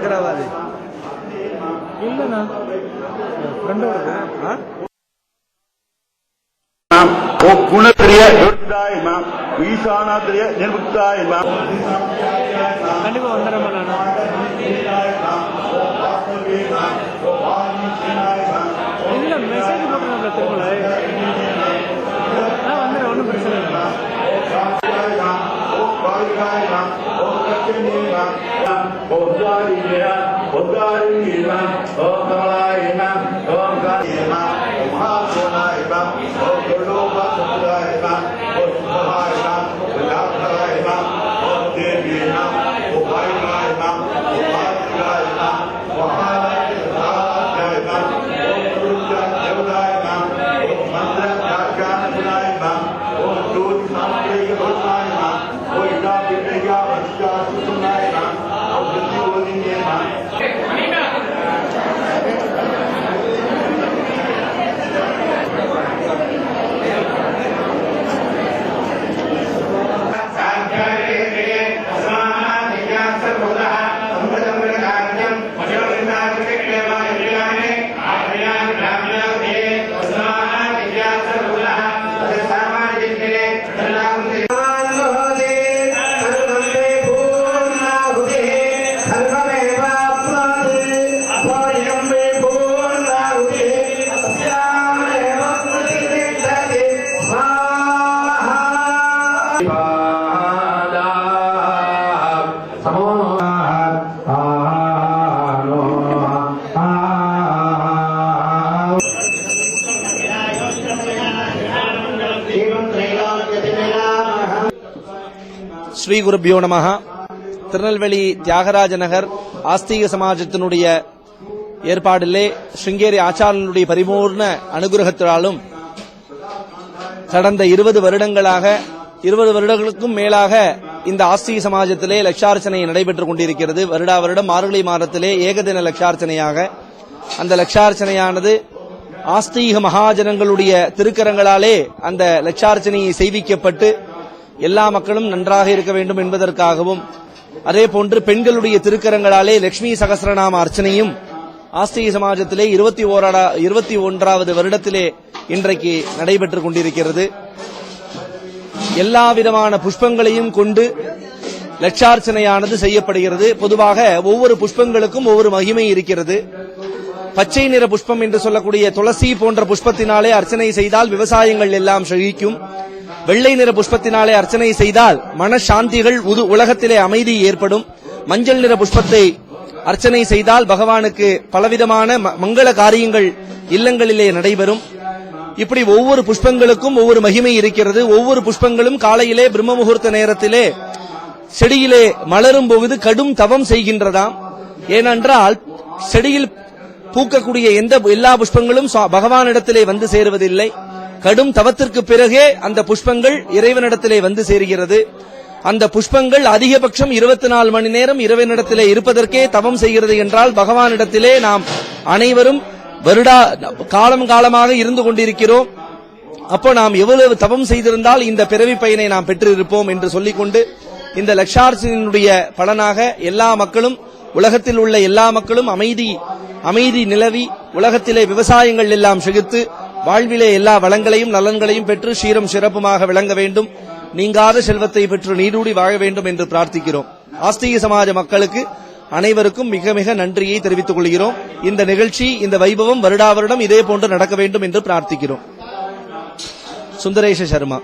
பயங்கரவாதி இல்லைண்ணா. குணத்திரிய எடுத்தாய் மேம் ஈசானாத்திரிய நிர்புத்தாய் மேம். கண்டிப்பா வந்துடுறேன் இல்ல மெசேஜ் போட்டுருந்தோம்ல திருமலை நான் வந்துடுறேன் ஒன்றும் பிரச்சனை இல்லை. ఉద్గారిణ ఉద్గారిణ ఓం కమలాయన ఓం కాయన ఓం హాసనాయన ఓం ஸ்ரீ குருபியோ நமஹ. திருநெல்வேலி தியாகராஜ நகர் ஆஸ்தீக சமாஜத்தினுடைய ஏற்பாடிலே ஸ்ருங்கேரி ஆச்சாரனுடைய பரிபூர்ண அனுகிரகத்தினாலும் கடந்த இருபது வருடங்களாக இருபது வருடங்களுக்கும் மேலாக இந்த ஆஸ்திக சமாஜத்திலே லட்சார்ச்சனை நடைபெற்றுக் கொண்டிருக்கிறது. வருடா வருடம் மார்கழி மாதத்திலே ஏகதின லட்சார்ச்சனையாக. அந்த லட்சார்ச்சனையானது ஆஸ்தீக மகாஜனங்களுடைய திருக்கரங்களாலே அந்த லட்சார்ச்சனையை செய்விக்கப்பட்டு எல்லா மக்களும் நன்றாக இருக்க வேண்டும் என்பதற்காகவும் அதே போன்று பெண்களுடைய திருக்கரங்களாலே லட்சுமி சகசிரநாம அர்ச்சனையும் ஆஸ்திரிய சமாஜத்திலே இருபத்தி ஓராடா இருபத்தி ஒன்றாவது வருடத்திலே இன்றைக்கு நடைபெற்றுக் கொண்டிருக்கிறது. எல்லா விதமான புஷ்பங்களையும் கொண்டு லட்சார்ச்சனையானது செய்யப்படுகிறது. பொதுவாக ஒவ்வொரு புஷ்பங்களுக்கும் ஒவ்வொரு மகிமை இருக்கிறது. பச்சை நிற புஷ்பம் என்று சொல்லக்கூடிய துளசி போன்ற புஷ்பத்தினாலே அர்ச்சனை செய்தால் விவசாயங்கள் எல்லாம் செழிக்கும். வெள்ளை நிற புஷ்பத்தினாலே அர்ச்சனை செய்தால் மனசாந்திகள் உது- உலகத்திலே அமைதி ஏற்படும். மஞ்சள் நிற புஷ்பத்தை அர்ச்சனை செய்தால் பகவானுக்கு பலவிதமான ம- மங்கள காரியங்கள் இல்லங்களிலே நடைபெறும். இப்படி ஒவ்வொரு புஷ்பங்களுக்கும் ஒவ்வொரு மகிமை இருக்கிறது. ஒவ்வொரு புஷ்பங்களும் காலையிலே பிரம்ம முகூர்த்த நேரத்திலே செடியிலே மலரும் பொழுது கடும் தவம் செய்கின்றதாம். ஏனென்றால் செடியில் பூக்கக்கூடிய எந்த எல்லா புஷ்பங்களும் பகவானிடத்திலே வந்து சேருவதில்லை. கடும் தவத்திற்கு பிறகே அந்த புஷ்பங்கள் இறைவனிடத்திலே வந்து சேருகிறது. அந்த புஷ்பங்கள் அதிகபட்சம் இருபத்தி நாலு மணி நேரம் இறைவனிடத்திலே இருப்பதற்கே தவம் செய்கிறது என்றால் பகவானிடத்திலே நாம் அனைவரும் வருடா காலம் காலமாக இருந்து கொண்டிருக்கிறோம். அப்போ நாம் எவ்வளவு தவம் செய்திருந்தால் இந்த பிறவி பயனை நாம் பெற்றிருப்போம் என்று சொல்லிக்கொண்டு இந்த லட்சார்ச்சனையினுடைய பலனாக எல்லா மக்களும் உலகத்தில் உள்ள எல்லா மக்களும் அமைதி அமைதி நிலவி உலகத்திலே விவசாயங்கள் எல்லாம் செகுத்து வாழ்விலே எல்லா வளங்களையும் நலன்களையும் பெற்று சீரம் சிறப்புமாக விளங்க வேண்டும். நீங்காத செல்வத்தை பெற்று நீடூடி வாழ வேண்டும் என்று பிரார்த்திக்கிறோம். ஆஸ்திக சமாஜ மக்களுக்கு அனைவருக்கும் மிக மிக நன்றியை தெரிவித்துக் கொள்கிறோம். இந்த நிகழ்ச்சி இந்த வைபவம் வருடா வருடம் இதே போன்று நடக்க வேண்டும் என்று பிரார்த்திக்கிறோம். சுந்தரேஷ சர்மா.